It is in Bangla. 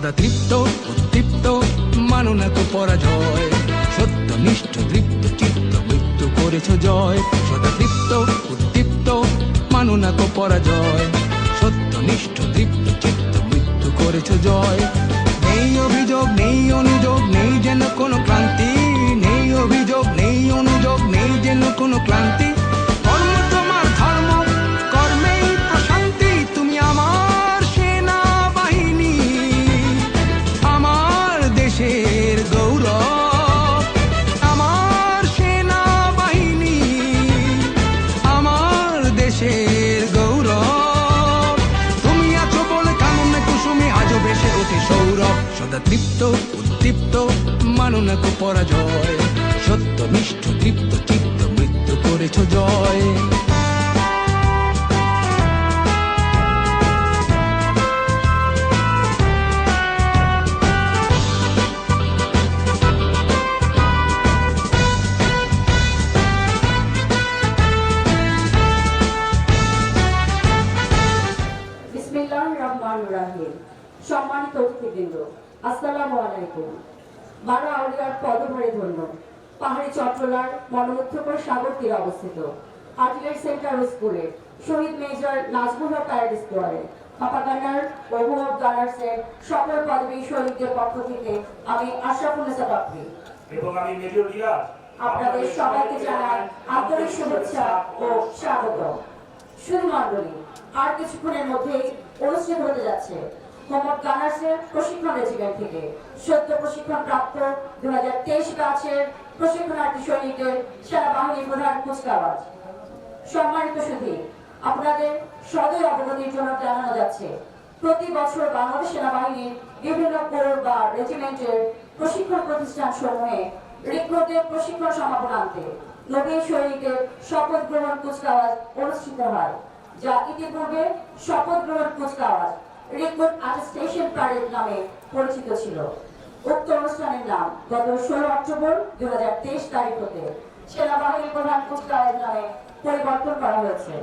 সদা তৃপ্ত উত্তৃপ্ত মানো না তো পরাজয়। সত্য, নিষ্ঠ তৃপ্ত চিত্ত, মৃত্যু করেছ জয়। সদা তৃপ্ত উত্তৃপ্ত মানো না তো পরাজয়। সত্য, নিষ্ঠ তৃপ্ত চিত্ত, মৃত্যু করেছ জয়। নেই অভিযোগ, নেই অনু সদা তৃপ্ত উদ্দীপ্ত মানু না কো পরাজয়। সত্য, নিষ্ঠ, তৃপ্ত, চিত্ত, মৃত্যু করেছ জয়। সম্মানিত অতিথিবৃন্দ আসসালামু আলাইকুম। বারো আউলিয়ার পদভরে ধন্য পাহাড়ি চট্টলার মনোমুগ্ধকর সাগর তীরে অবস্থিত। আর্টিলারি সেন্টার স্কুলে শহীদ মেজর নাজমুল হক স্কোয়ারে পাপাগানার গানার্সের সকল পদবী শহীদদের পক্ষ থেকে আমি পাপড়ি এবং আমি মেজর রিয়াজ আপনাদের সবাইকে জানাই আন্তরিক শুভেচ্ছা ও স্বাগত। শুধু আর কিছুক্ষণের মধ্যেই অনুষ্ঠিত হতে যাচ্ছে বিভিন্ন বা রেজিমেন্টের প্রশিক্ষণ প্রতিষ্ঠান সমূহে রিক্রুটদের প্রশিক্ষণ সমাপন আনতে নবীন সৈনিকের শপথ গ্রহণ কুচকাওয়াজ অনুষ্ঠিত হয়, যা ইতিপূর্বে শপথ গ্রহণ কুচকাওয়াজ রিক্রুট স্টেশন প্যারেড নামে পরিচিত ছিল। উক্ত অনুষ্ঠানের নাম গত ষোলো অক্টোবর দু হাজার তেইশ তারিখ হতে সেনাবাহিনী প্রধান কুচকাওয়াজ নামে পরিবর্তন করা হয়েছে।